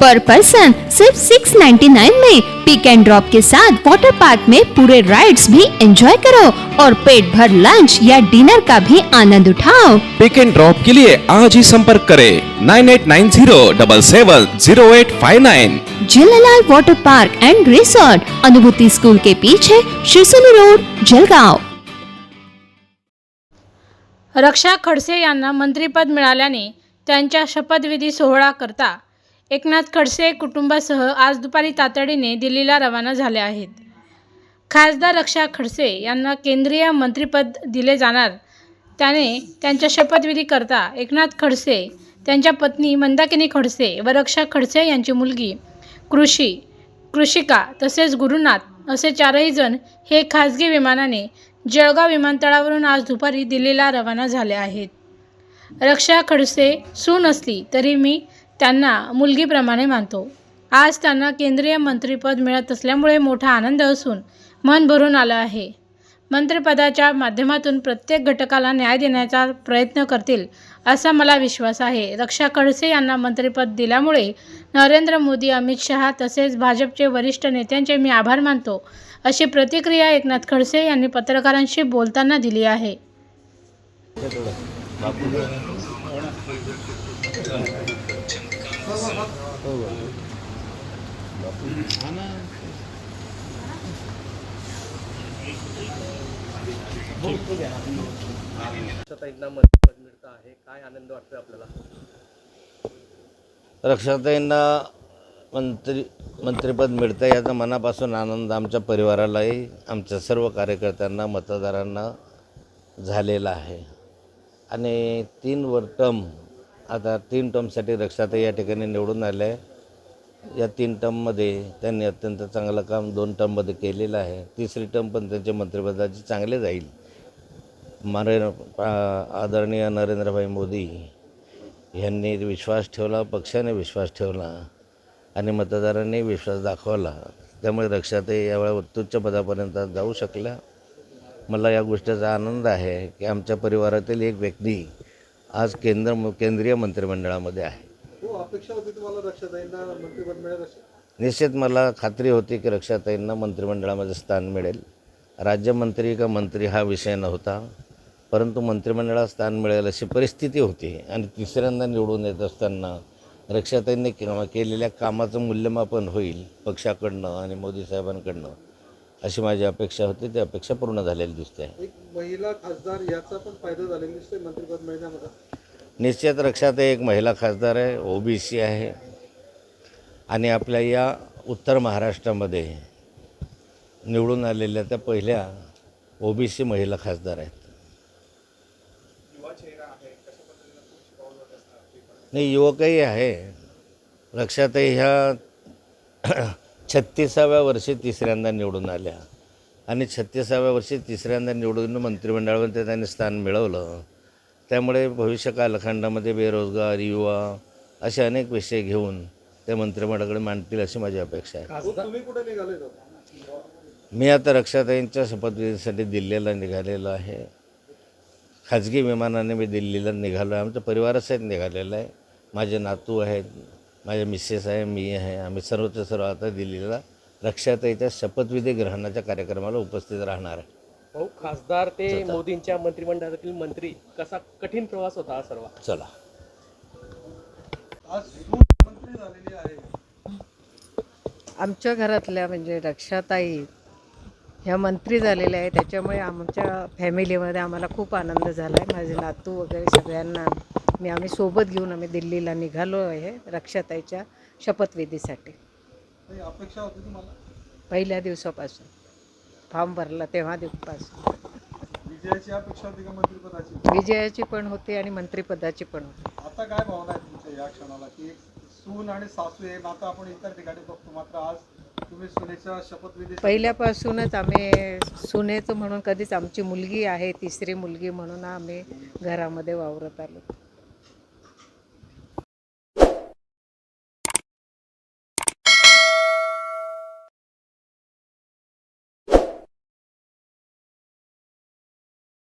पर person सिर्फ 699 में पिक and drop के साथ वाटर पार्क में पूरे राइड्स भी एंजॉय करो और पेट भर लंच या डिनर का भी आनंद उठाओ। पिक एंड ड्रॉप के लिए आज ही संपर्क करें nine eight nine zero double seven zero eight five nine Jhulelal water park and resort Anubhuti school के पीछे शिरसोली रोड जलगांव। रक्षा खडसे यांना मंत्रिपद मिळाल्याने त्यांच्या शपथविधी सोहळा करता एकनाथ खडसे कुटुंबासह आज दुपारी तातडीने दिल्लीला रवाना झाले आहेत. खासदार रक्षा खडसे यांना केंद्रीय मंत्रिपद दिले जाणार. त्याने त्यांच्या शपथविधी करता एकनाथ खडसे त्यांच्या पत्नी मंदाकिनी खडसे व रक्षा खडसे यांची मुलगी कृषी कृषिका तसेच गुरुनाथ असे चारही जण हे खाजगी विमानाने जळगाव विमानतळावरून आज दुपारी दिल्लीला रवाना झाले आहेत. रक्षा खडसे सून असली तरी मी त्यांना मुलगीप्रमाणे मानतो. आज त्यांना केंद्रीय मंत्रीपद मिळत असल्यामुळे मोठा आनंद असून मन भरून आलं आहे. मंत्रिपदाच्या माध्यमातून प्रत्येक घटकाला न्याय देण्याचा प्रयत्न करतील असा मला विश्वास आहे. रक्षा खडसे यांना मंत्रिपद दिल्यामुळे नरेंद्र मोदी अमित शहा तसेच भाजपचे वरिष्ठ नेत्यांचे मी आभार मानतो अशी प्रतिक्रिया एकनाथ खडसे यांनी पत्रकारांशी बोलताना दिली आहे. आहे काय आनंद वाटतोय आपल्याला रक्षाताईंना मंत्री मंत्रिपद मिळतं याचा मनापासून आनंद आमच्या परिवारालाही आमच्या सर्व कार्यकर्त्यांना मतदारांना झालेला आहे. आणि तीन वर टर्म आता तीन टर्मसाठी रक्षाताई या ठिकाणी निवडून आल्या आहे या तीन टर्ममध्ये त्यांनी अत्यंत चांगलं काम दोन टर्ममध्ये केलेलं आहे. तिसरी टर्म पण त्यांच्या मंत्रिपदाची चांगले जाईल. मारे आदरणीय नरेंद्रभाई मोदी यांनी विश्वास ठेवला पक्षाने विश्वास ठेवला आणि मतदारांनी विश्वास दाखवला. त्यामुळे रक्षाताई यावेळा उत्तुच्च पदापर्यंत जाऊ शकल्या. मला या गोष्टीचा आनंद आहे की आमच्या परिवारातील एक व्यक्ती आज केंद्र केंद्रीय मंत्रिमंडळामध्ये आहे. हो निश्चित मला खात्री होती की रक्षाताईंना मंत्रिमंडळामध्ये स्थान मिळेल. राज्यमंत्री का मंत्री हा विषय नव्हता परंतु मंत्रिमंडळात स्थान मिळेल अशी परिस्थिती होती. आणि तिसऱ्यांदा निवडून येत असताना रक्षाताईंनी केलेल्या कामाचं मूल्यमापन होईल पक्षाकडनं आणि मोदी साहेबांकडनं. अशी माझी अपेक्षा होती. ती अपेक्षा पूर्ण झालेली दिसते आहे. एक महिला खासदार याचा पण फायदा झालेला दिसतोय मंत्रिपद मिळण्यामध्ये. निश्चित रक्षाताई एक महिला खासदार आहे ओ बी सी आहे. आणि आपल्या या उत्तर महाराष्ट्रामध्ये निवडून आलेल्या त्या पहिल्या ओ बी सी महिला खासदार आहेत. नाही युवकही आहे. रक्षाताई ह्या छत्तीसाव्या वर्षी तिसऱ्यांदा निवडून आल्या. आणि छत्तीसाव्या वर्षी तिसऱ्यांदा निवडून मंत्रिमंडळामध्ये त्यांनी स्थान मिळवलं. त्यामुळे भविष्य कालखंडामध्ये बेरोजगार युवा असे अनेक विषय घेऊन ते मंत्रिमंडळाकडे मांडतील अशी माझी अपेक्षा आहे. मी आता रक्षाताईंच्या शपथविधीसाठी दिल्लीला निघालेलो आहे. खाजगी विमानाने मी दिल्लीला निघालो आहे. आमच्या परिवारासहित निघालेलं आहे. माझे नातू आहेत. माझे मिसेस आहे मी आहे आम्ही सर्वच्या सर्व आता दिल्लीला रक्षाताईच्या शपथविधी ग्रहणाच्या कार्यक्रमाला उपस्थित राहणार आहे. भाऊ खासदार ते मोदींच्या मंत्रिमंडळातील मंत्री कसा कठीण प्रवास होता हा सर्व? चला. आमच्या घरातल्या म्हणजे रक्षाताई ह्या मंत्री झालेल्या आहे त्याच्यामुळे आमच्या फॅमिलीमध्ये आम्हाला खूप आनंद झाला आहे माझे नातू वगैरे सगळ्यांना मी आम्ही सोबत घेऊन आम्ही दिल्लीला निघालो आहे रक्षाताईच्या शपथविधीसाठी. अपेक्षा होती तुम्हाला? पहिल्या दिवसापासून. फॉर्म भरला तेव्हा दिवसापासून. विजयाची अपेक्षा होती का मंत्रिपदाची? विजयाची पण होती आणि मंत्रिपदाची पण होती. आता काय भावना आहे तुमच्या या क्षणाला? की सून आणि सासू हे नातं आपण इतर ठिकाणी बघतो मात्र आज तुम्ही सुनेच्या शपथविधी पहिल्यापासूनच आम्ही सुनेचं म्हणून कधीच आमची मुलगी आहे तिसरी मुलगी म्हणून आम्ही घरामध्ये वावरत आलो.